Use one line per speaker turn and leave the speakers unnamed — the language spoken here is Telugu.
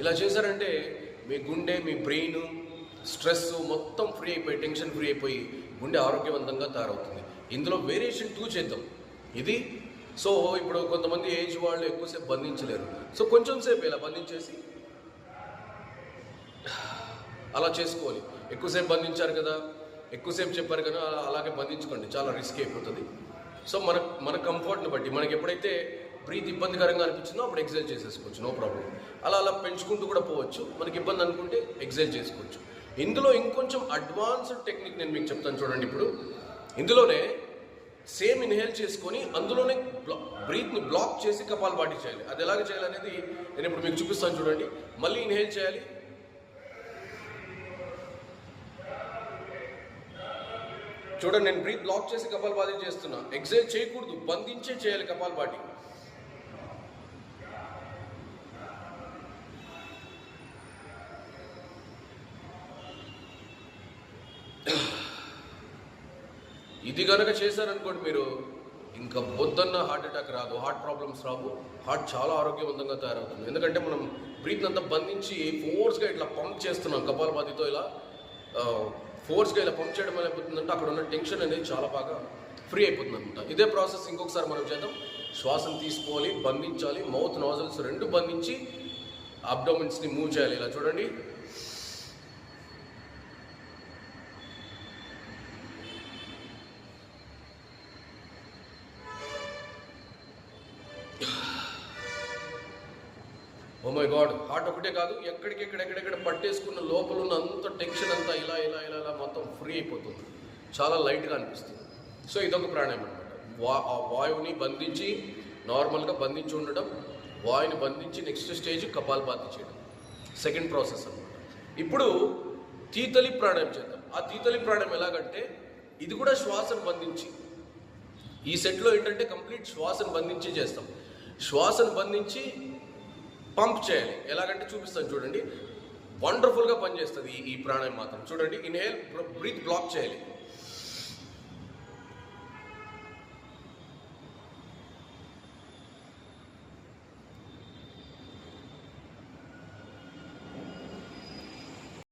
ఇలా చేశారంటే మీ గుండె మీ బ్రెయిన్ స్ట్రెస్ మొత్తం ఫ్రీ అయిపోయి టెన్షన్ ఫ్రీ అయిపోయి గుండె ఆరోగ్యవంతంగా తయారవుతుంది. ఇందులో వేరియేషన్ టూ చేద్దాం. ఇది? సో ఇప్పుడు కొంతమంది ఏజ్ వాళ్ళు ఎక్కువసేపు బంధించలేరు. సో కొంచెం సేపు ఇలా బంధించేసి అలా చేసుకోవాలి. ఎక్కువసేపు బంధించారు కదా ఎక్కువసేపు చెప్పారు కదా అలా అలాగే బంధించుకోండి. చాలా రిస్క్ అయిపోతుంది. సో మన మన కంఫర్ట్ని బట్టి మనకి ఎప్పుడైతే బ్రీత్ ఇబ్బందికరంగా అనిపించిందో అప్పుడు ఎక్సైజ్ చేసేసుకోవచ్చు నో ప్రాబ్లం. అలా అలా పెంచుకుంటూ కూడా పోవచ్చు మనకి ఇబ్బంది అనుకుంటే ఎక్సైజ్ చేసుకోవచ్చు. ఇందులో ఇంకొంచెం అడ్వాన్స్డ్ టెక్నిక్ నేను మీకు చెప్తాను చూడండి ఇప్పుడు. ఇందులోనే సేమ్ ఇన్హేల్ చేసుకొని అందులోనే బ్లా బ్రీత్ని బ్లాక్ చేసి కపాల్ బాటి చేయాలి అది ఎలాగ చేయాలనేది నేను ఇప్పుడు మీకు చూపిస్తాను చూడండి. మళ్ళీ ఇన్హేల్ చేయాలి. చూడండి నేను బ్రీత్ బ్లాక్ చేసి కపాల్ బాటి చేస్తున్నా. ఎక్సైజ్ చేయకూడదు బంధించే చేయాలి కపాల్ బాటి ఇది కనుక చేశారనుకోండి మీరు ఇంకా పొద్దున్న హార్ట్ అటాక్ రాదు హార్ట్ ప్రాబ్లమ్స్ రావు హార్ట్ చాలా ఆరోగ్యవంతంగా తయారవుతుంది. ఎందుకంటే మనం బ్రీత్ అంతా బంధించి ఫోర్స్గా ఇట్లా పంప్ చేస్తున్నాం కపాలపాతితో ఇలా ఫోర్స్గా ఇలా పంప్ చేయడం అయిపోతుందంటే అక్కడ ఉన్న టెన్షన్ అనేది చాలా బాగా ఫ్రీ అయిపోతుంది అనమాట ఇదే ప్రాసెస్ ఇంకొకసారి మనం చేద్దాం. శ్వాసను తీసుకోవాలి బంధించాలి మౌత్ నాజల్స్ రెండు బంధించి అబ్డోమిన్స్ని మూవ్ చేయాలి. ఇలా చూడండి. ఓ మై గాడ్ హార్ట్ ఒకటే కాదు ఎక్కడికెక్కడ ఎక్కడెక్కడ పట్టేసుకున్న లోపల ఉన్న అంత టెన్షన్ అంతా ఇలా ఇలా ఇలా ఇలా మొత్తం ఫ్రీ అయిపోతుంది. చాలా లైట్గా అనిపిస్తుంది. సో ఇదొక ప్రాణాయామం అనమాట వా ఆ వాయువుని బంధించి నార్మల్గా బంధించి ఉండడం వాయుని బంధించి నెక్స్ట్ స్టేజ్ కపాలపాతి చేయడం. సెకండ్ ప్రాసెస్ అనమాట ఇప్పుడు తీతలి ప్రాణాయం చేద్దాం. ఆ తీతలి ప్రాణాయామం ఎలాగంటే ఇది కూడా శ్వాసను బంధించి. ఈ సెట్లో ఏంటంటే కంప్లీట్ శ్వాసను బంధించి చేస్తాం. శ్వాసను బంధించి పంప్ చేయాలి. ఎలాగంటే చూపిస్తాను చూడండి. వండర్ఫుల్గా పనిచేస్తుంది ఈ ప్రాణాయం మాత్రం. చూడండి ఇన్హేల్ బ్రీత్ బ్లాక్ చేయాలి.